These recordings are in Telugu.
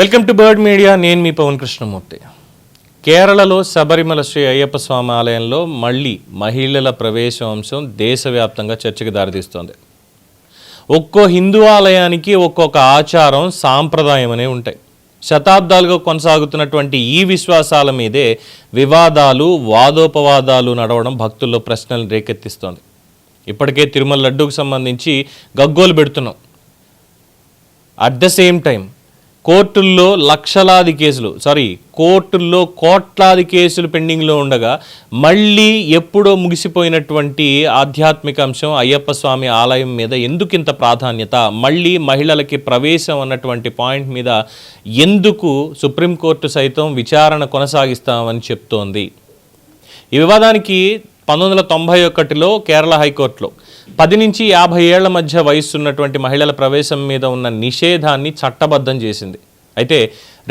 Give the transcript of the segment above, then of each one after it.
Welcome to bird media. నేను మీ పవన్ కృష్ణమూర్తి. కేరళలో శబరిమల శ్రీ అయ్యప్ప స్వామి ఆలయంలో మళ్ళీ మహిళల ప్రవేశం అంశం దేశవ్యాప్తంగా చర్చకు దారితీస్తోంది. ఒక్కో హిందూ ఆలయానికి ఒక్కొక్క ఆచారం సాంప్రదాయం అనే ఉంటాయి. శతాబ్దాలుగా కొనసాగుతున్నటువంటి ఈ విశ్వాసాల మీదే వివాదాలు వాదోపవాదాలు నడవడం భక్తుల్లో ప్రశ్నలు రేకెత్తిస్తోంది. ఇప్పటికే తిరుమల లడ్డూకు సంబంధించి గగ్గోలు పెడుతున్నాం. అట్ ద సేమ్ టైం కోర్టుల్లో లక్షలాది కేసులు సారీ కోర్టుల్లో కోట్లాది కేసులు పెండింగ్లో ఉండగా మళ్ళీ ఎప్పుడో ముగిసిపోయినటువంటి ఆధ్యాత్మిక అంశం అయ్యప్ప స్వామి ఆలయం మీద ఎందుకు ఇంత ప్రాధాన్యత? మళ్ళీ మహిళలకి ప్రవేశం అన్నటువంటి పాయింట్ మీద ఎందుకు సుప్రీంకోర్టు సైతం విచారణ కొనసాగిస్తామని చెప్తోంది. ఈ వివాదానికి పంతొమ్మిది వందల తొంభై ఒకటిలో కేరళ హైకోర్టులో పది నుంచి యాభై ఏళ్ళ మధ్య వయస్సు ఉన్నటువంటి మహిళల ప్రవేశం మీద ఉన్న నిషేధాన్ని చట్టబద్ధం చేసింది. అయితే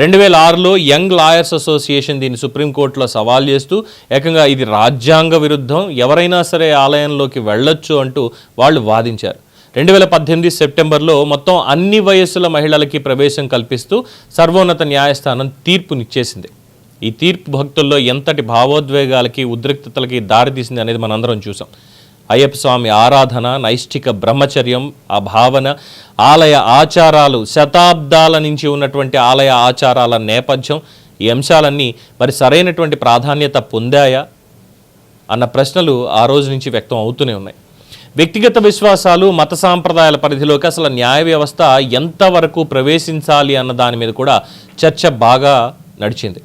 రెండు వేల ఆరులో యంగ్ లాయర్స్ అసోసియేషన్ దీన్ని సుప్రీంకోర్టులో సవాల్ చేస్తూ ఏకంగా ఇది రాజ్యాంగ విరుద్ధం ఎవరైనా సరే ఆలయంలోకి వెళ్ళొచ్చు అంటూ వాళ్ళు వాదించారు. రెండు వేల పద్దెనిమిది సెప్టెంబర్లో మొత్తం అన్ని వయస్సుల మహిళలకి ప్రవేశం కల్పిస్తూ సర్వోన్నత న్యాయస్థానం తీర్పునిచ్చేసింది. ఈ తీర్పు భక్తుల్లో ఎంతటి భావోద్వేగాలకి ఉద్రిక్తతలకి దారితీసింది అనేది మనందరం చూసాం. అయ్యప్ప స్వామి ఆరాధన నైష్ఠిక బ్రహ్మచర్యం ఆ భావన ఆలయ ఆచారాలు శతాబ్దాల నుంచి ఉన్నటువంటి ఆలయ ఆచారాల నేపథ్యం ఈ అంశాలన్నీ మరి సరైనటువంటి ప్రాధాన్యత పొందాయా అన్న ప్రశ్నలు ఆ రోజు నుంచి వ్యక్తం అవుతూనే ఉన్నాయి. వ్యక్తిగత విశ్వాసాలు మత సాంప్రదాయాల పరిధిలోకి అసలు న్యాయ వ్యవస్థ ఎంతవరకు ప్రవేశించాలి అన్న దాని మీద కూడా చర్చ బాగా నడిచింది.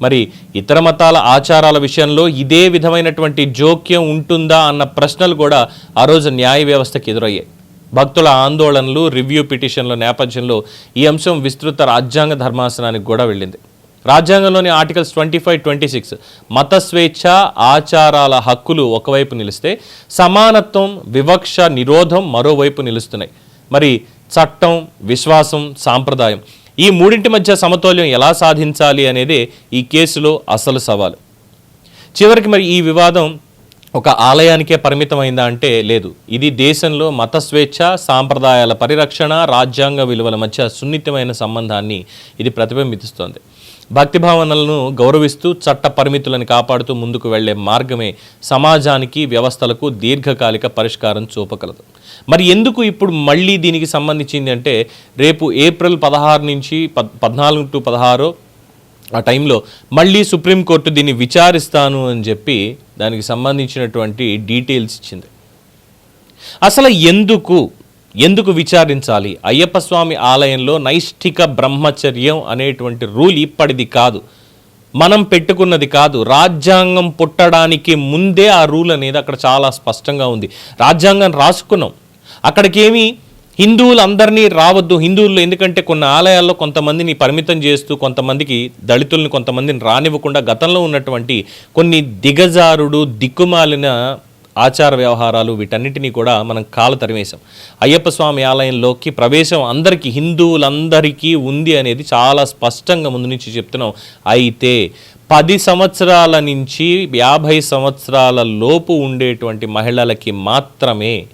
మరి ఇతర మతాల ఆచారాల విషయంలో ఇదే విధమైనటువంటి జోక్యం ఉంటుందా అన్న ప్రశ్నలు కూడా ఆ రోజు న్యాయ వ్యవస్థకు ఎదురయ్యాయి. భక్తుల ఆందోళనలు రివ్యూ పిటిషన్ల నేపథ్యంలో ఈ అంశం విస్తృత రాజ్యాంగ ధర్మాసనానికి కూడా వెళ్ళింది. రాజ్యాంగంలోని articles twenty five twenty six మత స్వేచ్ఛ ఆచారాల హక్కులు ఒకవైపు నిలిస్తే సమానత్వం వివక్ష నిరోధం మరోవైపు నిలుస్తున్నాయి. మరి చట్టం విశ్వాసం సాంప్రదాయం ఈ మూడింటి మధ్య సమతౌల్యం ఎలా సాధించాలి అనేదే ఈ కేసులో అసలు సవాలు. చివరికి మరి ఈ వివాదం ఒక ఆలయానికే పరిమితమైందా అంటే లేదు. ఇది దేశంలో మత స్వేచ్ఛ సాంప్రదాయాల పరిరక్షణ రాజ్యాంగ విలువల మధ్య సున్నితమైన సంబంధాన్ని ఇది ప్రతిబింబిస్తోంది. భక్తి భావనలను గౌరవిస్తూ చట్ట పరిమితులను కాపాడుతూ ముందుకు వెళ్ళే మార్గమే సమాజానికి వ్యవస్థలకు దీర్ఘకాలిక పరిష్కారం చూపగలదు. మరి ఎందుకు ఇప్పుడు మళ్ళీ దీనికి సంబంధించింది అంటే రేపు ఏప్రిల్ పదహారు నుంచి పద్ పద్నాలుగు టు పదహారు ఆ టైంలో మళ్ళీ సుప్రీంకోర్టు దీన్ని విచారిస్తాను అని చెప్పి దానికి సంబంధించినటువంటి డీటెయిల్స్ ఇచ్చింది. అసలు ఎందుకు ఎందుకు విచారించాలి? అయ్యప్ప స్వామి ఆలయంలో నైష్ఠిక బ్రహ్మచర్యం అనేటువంటి రూల్ ఇప్పటిది కాదు. మనం పెట్టుకున్నది కాదు. రాజ్యాంగం పుట్టడానికి ముందే ఆ రూల్ అనేది అక్కడ చాలా స్పష్టంగా ఉంది. రాజ్యాంగం రాసుకున్నాం. అక్కడికేమి హిందువులు అందరినీ రావద్దు హిందువులు ఎందుకంటే కొన్ని ఆలయాల్లో కొంతమందిని పరిమితం చేస్తూ కొంతమందికి దళితుల్ని కొంతమందిని రానివ్వకుండా గతంలో ఉన్నటువంటి కొన్ని దిగజారుడు దిక్కుమాలిన ఆచార వ్యవహారాలు వీటన్నిటినీ కూడా మనం కాలు తరిమేశాం. అయ్యప్ప స్వామి ఆలయంలోకి ప్రవేశం అందరికీ హిందువులందరికీ ఉంది అనేది చాలా స్పష్టంగా ముందు నుంచి చెప్తున్నాం. అయితే పది సంవత్సరాల నుంచి యాభై సంవత్సరాల లోపు ఉండేటువంటి మహిళలకి మాత్రమే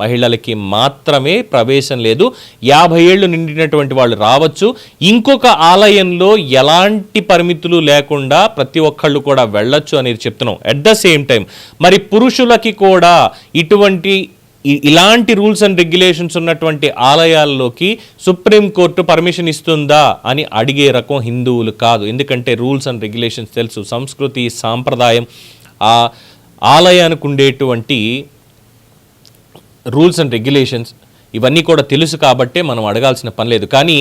మహిళలకి మాత్రమే ప్రవేశం లేదు. యాభై ఏళ్ళు నిండినటువంటి వాళ్ళు రావచ్చు. ఇంకొక ఆలయంలో ఎలాంటి పరిమితులు లేకుండా ప్రతి ఒక్కళ్ళు కూడా వెళ్ళొచ్చు అనేది చెప్తున్నాం. అట్ ద సేమ్ టైం మరి పురుషులకి కూడా ఇటువంటి ఇలాంటి రూల్స్ అండ్ రెగ్యులేషన్స్ ఉన్నటువంటి ఆలయాల్లోకి సుప్రీంకోర్టు పర్మిషన్ ఇస్తుందా అని అడిగే రకం హిందువులు కాదు. ఎందుకంటే రూల్స్ అండ్ రెగ్యులేషన్స్ తెలుసు. సంస్కృతి సాంప్రదాయం ఆ ఆలయానికి ఉండేటువంటి రూల్స్ అండ్ రెగ్యులేషన్స్ ఇవన్నీ కూడా తెలుసు కాబట్టే మనం అడగాల్సిన పని లేదు. కానీ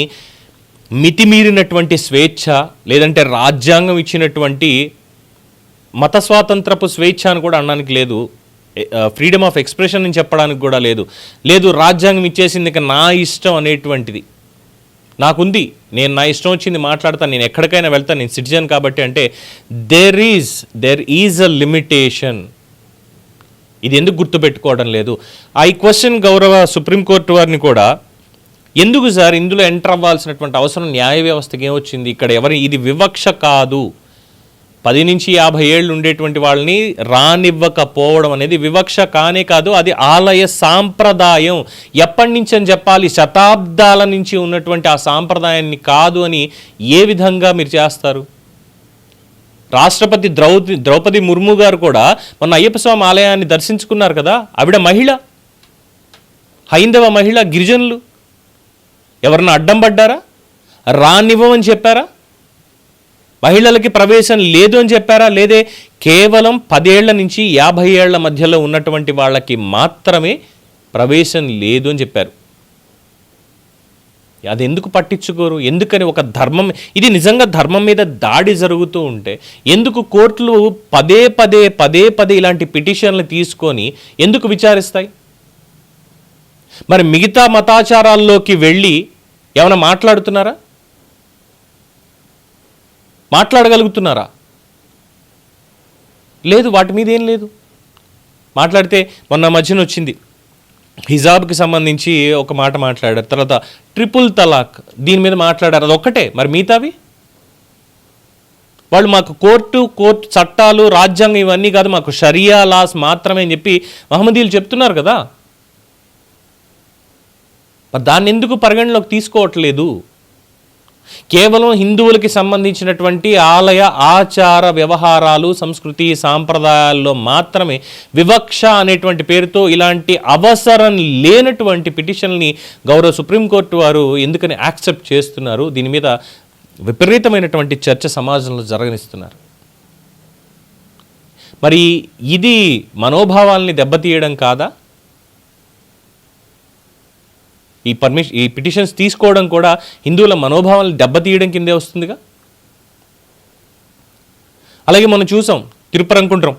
మితిమీరినటువంటి స్వేచ్ఛ లేదంటే రాజ్యాంగం ఇచ్చినటువంటి మత స్వాతంత్రపు స్వేచ్ఛ అని కూడా అనడానికి లేదు. ఫ్రీడమ్ ఆఫ్ ఎక్స్ప్రెషన్ అని చెప్పడానికి కూడా లేదు. లేదు రాజ్యాంగం ఇచ్చేసింది ఇక నా ఇష్టం అనేటువంటిది. నాకుంది. నేను నా ఇష్టం వచ్చింది మాట్లాడతాను నేను ఎక్కడికైనా వెళ్తాను నేను సిటిజన్ కాబట్టి అంటే there is there is a limitation ఇది ఎందుకు గుర్తుపెట్టుకోవడం లేదు. ఐ క్వశ్చన్ గౌరవ సుప్రీంకోర్టు వారిని కూడా ఎందుకు సార్ ఇందులో ఎంటర్ అవ్వాల్సినటువంటి అవసరం న్యాయ వ్యవస్థకి ఏమొచ్చింది? ఇక్కడ ఎవరి ఇది వివక్ష కాదు. పది నుంచి యాభై ఏళ్ళు ఉండేటువంటి వాళ్ళని రానివ్వకపోవడం అనేది వివక్ష కానే కాదు అది ఆలయ సాంప్రదాయం. ఎప్పటి నుంచి అని చెప్పాలి? శతాబ్దాల నుంచి ఉన్నటువంటి ఆ సాంప్రదాయాన్ని కాదు అని ఏ విధంగా మీరు చేస్తారు? రాష్ట్రపతి ద్రౌపది ద్రౌపది ముర్ము గారు కూడా మొన్న అయ్యప్ప స్వామి ఆలయాన్ని దర్శించుకున్నారు కదా ఆవిడ మహిళ. హైందవ మహిళ గిరిజనులు. ఎవరన్నా అడ్డం పడ్డారా? రానివ్వమని చెప్పారా? మహిళలకి ప్రవేశం లేదు అని చెప్పారా? లేదే కేవలం పదేళ్ళ నుంచి యాభై ఏళ్ళ మధ్యలో ఉన్నటువంటి వాళ్ళకి మాత్రమే ప్రవేశం లేదు అని చెప్పారు. అది ఎందుకు పట్టించుకోరు? ఎందుకని ఒక ధర్మం ఇది నిజంగా ధర్మం మీద దాడి జరుగుతూ ఉంటే ఎందుకు కోర్టులు పదే పదే పదే పదే ఇలాంటి పిటిషన్లు తీసుకొని ఎందుకు విచారిస్తాయి? మరి మిగతా మతాచారాల్లోకి వెళ్ళి ఏమైనా మాట్లాడుతున్నారా? మాట్లాడగలుగుతున్నారా? లేదు వాటి మీద ఏం లేదు. మాట్లాడితే మొన్న మధ్యన వచ్చింది. హిజాబ్కి సంబంధించి ఒక మాట మాట్లాడారు. తర్వాత ట్రిపుల్ తలాక్ దీని మీద మాట్లాడారు. అది ఒక్కటే. మరి మిగతావి? వాళ్ళు మాకు కోర్టు కోర్టు చట్టాలు రాజ్యాంగం ఇవన్నీ కాదు మాకు షరియా లాస్ మాత్రమే అని చెప్పి మహమ్మదీలు చెప్తున్నారు కదా. మరి దాన్ని ఎందుకు పరిగణలోకి తీసుకోవట్లేదు? కేవలం హిందువులకి సంబంధించినటువంటి ఆలయ ఆచార వ్యవహారాలు సంస్కృతి సాంప్రదాయాల్లో మాత్రమే వివక్ష అనేటువంటి పేరుతో ఇలాంటి అవసరం లేనటువంటి పిటిషన్ని గౌరవ సుప్రీంకోర్టు వారు ఎందుకని యాక్సెప్ట్ చేస్తున్నారు? దీని మీద విపరీతమైనటువంటి చర్చ సమాజంలో జరగనిస్తున్నారు. మరి ఇది మనోభావాల్ని దెబ్బతీయడం కాదా? ఈ పర్మిషన్ ఈ పిటిషన్స్ తీసుకోవడం కూడా హిందువుల మనోభావాలను దెబ్బతీయడం కిందే వస్తుందిగా? అలాగే మనం చూసాం తిరుపరంకుంట్రం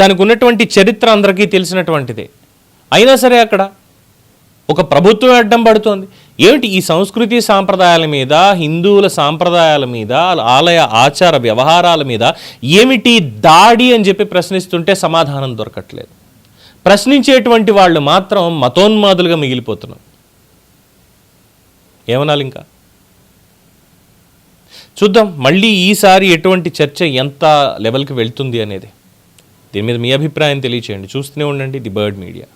దానికి ఉన్నటువంటి చరిత్ర అందరికీ తెలిసినటువంటిదే. అయినా సరే అక్కడ ఒక ప్రభుత్వం అడ్డం పడుతోంది. ఏమిటి ఈ సంస్కృతి సాంప్రదాయాల మీద హిందువుల సాంప్రదాయాల మీద ఆలయ ఆచార వ్యవహారాల మీద ఏమిటి దాడి అని చెప్పి ప్రశ్నిస్తుంటే సమాధానం దొరకట్లేదు. ప్రశ్నించేటువంటి వాళ్ళు మాత్రం మతోన్మాదులుగా మిగిలిపోతున్నారు. ఏమనాలి ఇంకా? చూద్దాం మళ్ళీ ఈసారి ఎటువంటి చర్చ ఎంత లెవెల్కి వెళ్తుంది అనేది. దీని మీద మీ అభిప్రాయం తెలియచేయండి. చూస్తూనే ఉండండి ది బర్డ్ మీడియా.